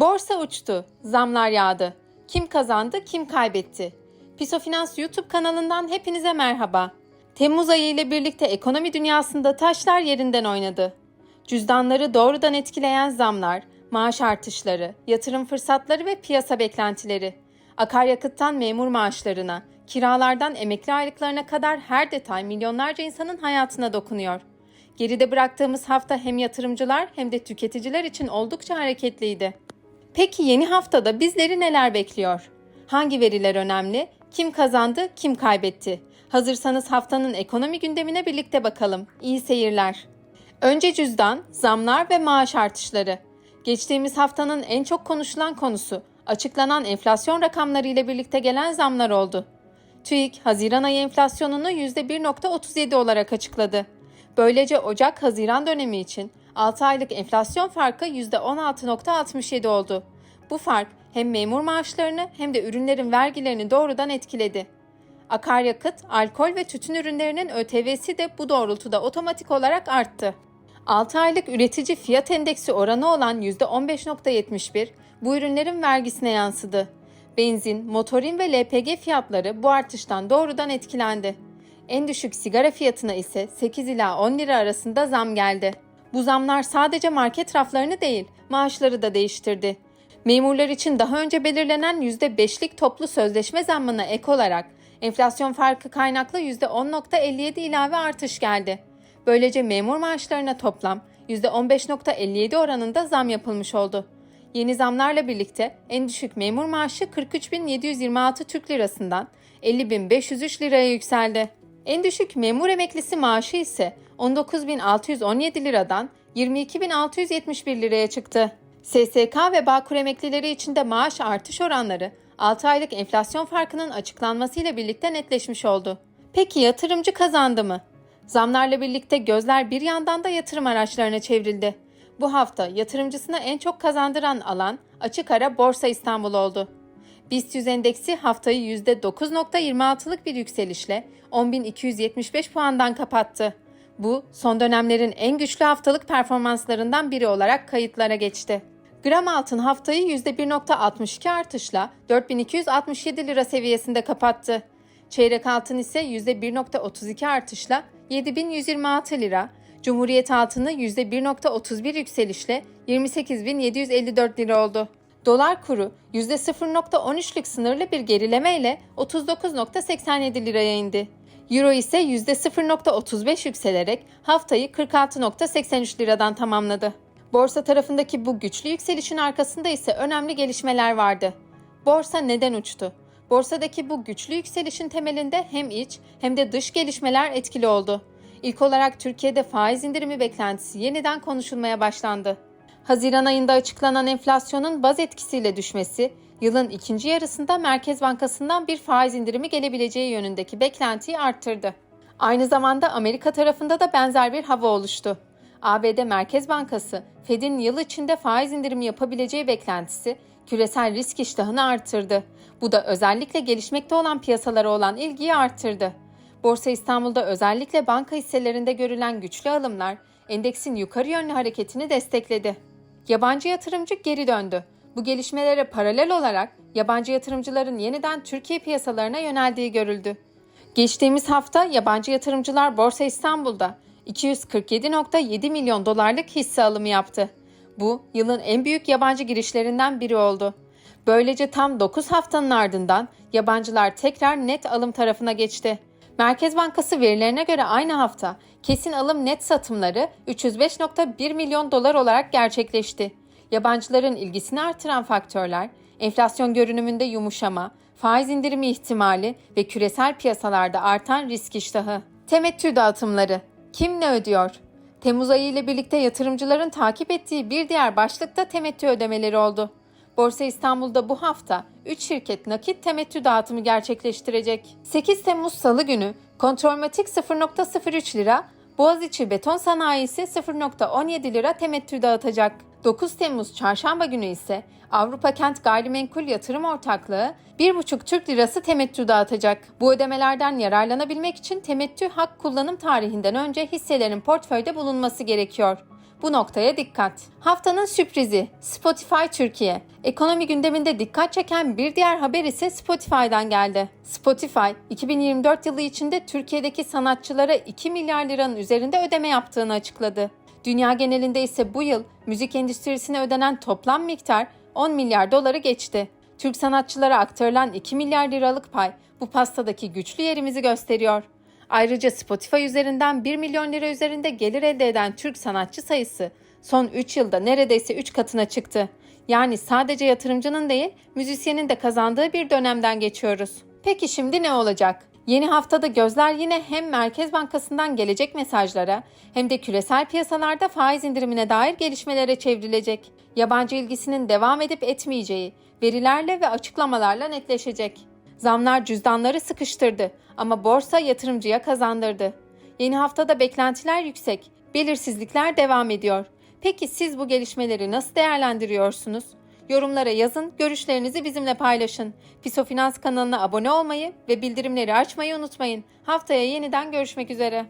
Borsa uçtu, zamlar yağdı. Kim kazandı, kim kaybetti? Pisofinans YouTube kanalından hepinize merhaba. Temmuz ayı ile birlikte ekonomi dünyasında taşlar yerinden oynadı. Cüzdanları doğrudan etkileyen zamlar, maaş artışları, yatırım fırsatları ve piyasa beklentileri, akaryakıttan memur maaşlarına, kiralardan emekli aylıklarına kadar her detay milyonlarca insanın hayatına dokunuyor. Geride bıraktığımız hafta hem yatırımcılar hem de tüketiciler için oldukça hareketliydi. Peki yeni haftada bizleri neler bekliyor? Hangi veriler önemli? Kim kazandı, kim kaybetti? Hazırsanız haftanın ekonomi gündemine birlikte bakalım. İyi seyirler. Önce cüzdan, zamlar ve maaş artışları. Geçtiğimiz haftanın en çok konuşulan konusu açıklanan enflasyon rakamları ile birlikte gelen zamlar oldu. TÜİK, Haziran ayı enflasyonunu %1.37 olarak açıkladı. Böylece Ocak-Haziran dönemi için 6 aylık enflasyon farkı %16.67 oldu. Bu fark hem memur maaşlarını hem de ürünlerin vergilerini doğrudan etkiledi. Akaryakıt, alkol ve tütün ürünlerinin ÖTV'si de bu doğrultuda otomatik olarak arttı. 6 aylık üretici fiyat endeksi oranı olan %15.71 bu ürünlerin vergisine yansıdı. Benzin, motorin ve LPG fiyatları bu artıştan doğrudan etkilendi. En düşük sigara fiyatına ise 8 ila 10 lira arasında zam geldi. Bu zamlar sadece market raflarını değil, maaşları da değiştirdi. Memurlar için daha önce belirlenen %5'lik toplu sözleşme zammına ek olarak enflasyon farkı kaynaklı %10.57 ilave artış geldi. Böylece memur maaşlarına toplam %15.57 oranında zam yapılmış oldu. Yeni zamlarla birlikte en düşük memur maaşı 43.726 Türk Lirasından 50.503 liraya yükseldi. En düşük memur emeklisi maaşı ise 19.617 liradan 22.671 liraya çıktı. SSK ve Bağkur emeklileri için de maaş artış oranları 6 aylık enflasyon farkının açıklanmasıyla birlikte netleşmiş oldu. Peki yatırımcı kazandı mı? Zamlarla birlikte gözler bir yandan da yatırım araçlarına çevrildi. Bu hafta yatırımcısına en çok kazandıran alan açık ara Borsa İstanbul oldu. BIST 100 endeksi haftayı %9.26'lık bir yükselişle 10.275 puandan kapattı. Bu son dönemlerin en güçlü haftalık performanslarından biri olarak kayıtlara geçti. Gram altın haftayı %1.62 artışla 4267 lira seviyesinde kapattı. Çeyrek altın ise %1.32 artışla 7126 lira, Cumhuriyet altını %1.31 yükselişle 28.754 lira oldu. Dolar kuru %0.13'lük sınırlı bir gerilemeyle 39.87 liraya indi. Euro ise %0.35 yükselerek haftayı 46.83 liradan tamamladı. Borsa tarafındaki bu güçlü yükselişin arkasında ise önemli gelişmeler vardı. Borsa neden uçtu? Borsadaki bu güçlü yükselişin temelinde hem iç hem de dış gelişmeler etkili oldu. İlk olarak Türkiye'de faiz indirimi beklentisi yeniden konuşulmaya başlandı. Haziran ayında açıklanan enflasyonun baz etkisiyle düşmesi, yılın ikinci yarısında Merkez Bankası'ndan bir faiz indirimi gelebileceği yönündeki beklentiyi arttırdı. Aynı zamanda Amerika tarafında da benzer bir hava oluştu. ABD Merkez Bankası, Fed'in yıl içinde faiz indirimi yapabileceği beklentisi küresel risk iştahını arttırdı. Bu da özellikle gelişmekte olan piyasalara olan ilgiyi arttırdı. Borsa İstanbul'da özellikle banka hisselerinde görülen güçlü alımlar endeksin yukarı yönlü hareketini destekledi. Yabancı yatırımcı geri döndü. Bu gelişmelere paralel olarak yabancı yatırımcıların yeniden Türkiye piyasalarına yöneldiği görüldü. Geçtiğimiz hafta yabancı yatırımcılar Borsa İstanbul'da 247.7 milyon dolarlık hisse alımı yaptı. Bu yılın en büyük yabancı girişlerinden biri oldu. Böylece tam 9 haftanın ardından yabancılar tekrar net alım tarafına geçti. Merkez Bankası verilerine göre aynı hafta kesin alım net satımları 305.1 milyon dolar olarak gerçekleşti. Yabancıların ilgisini artıran faktörler, enflasyon görünümünde yumuşama, faiz indirimi ihtimali ve küresel piyasalarda artan risk iştahı. Temettü dağıtımları. Kim ne ödüyor? Temmuz ayı ile birlikte yatırımcıların takip ettiği bir diğer başlık da temettü ödemeleri oldu. Borsa İstanbul'da bu hafta 3 şirket nakit temettü dağıtımı gerçekleştirecek. 8 Temmuz Salı günü Kontrolmatik 0.03 lira, Boğaziçi Beton Sanayisi 0.17 lira temettü dağıtacak. 9 Temmuz Çarşamba günü ise Avrupa Kent Gayrimenkul Yatırım Ortaklığı 1,5 Türk Lirası temettü dağıtacak. Bu ödemelerden yararlanabilmek için temettü hak kullanım tarihinden önce hisselerin portföyde bulunması gerekiyor. Bu noktaya dikkat. Haftanın sürprizi Spotify Türkiye. Ekonomi gündeminde dikkat çeken bir diğer haber ise Spotify'dan geldi. Spotify 2024 yılı içinde Türkiye'deki sanatçılara 2 milyar liranın üzerinde ödeme yaptığını açıkladı. Dünya genelinde ise bu yıl müzik endüstrisine ödenen toplam miktar 10 milyar doları geçti. Türk sanatçılara aktarılan 2 milyar liralık pay bu pastadaki güçlü yerimizi gösteriyor. Ayrıca Spotify üzerinden 1 milyon lira üzerinde gelir elde eden Türk sanatçı sayısı son 3 yılda neredeyse 3 katına çıktı. Yani sadece yatırımcının değil, müzisyenin de kazandığı bir dönemden geçiyoruz. Peki şimdi ne olacak? Yeni haftada gözler yine hem Merkez Bankası'ndan gelecek mesajlara hem de küresel piyasalarda faiz indirimine dair gelişmelere çevrilecek. Yabancı ilgisinin devam edip etmeyeceği verilerle ve açıklamalarla netleşecek. Zamlar cüzdanları sıkıştırdı ama borsa yatırımcıya kazandırdı. Yeni haftada beklentiler yüksek, belirsizlikler devam ediyor. Peki siz bu gelişmeleri nasıl değerlendiriyorsunuz? Yorumlara yazın, görüşlerinizi bizimle paylaşın. Pisofinans kanalına abone olmayı ve bildirimleri açmayı unutmayın. Haftaya yeniden görüşmek üzere.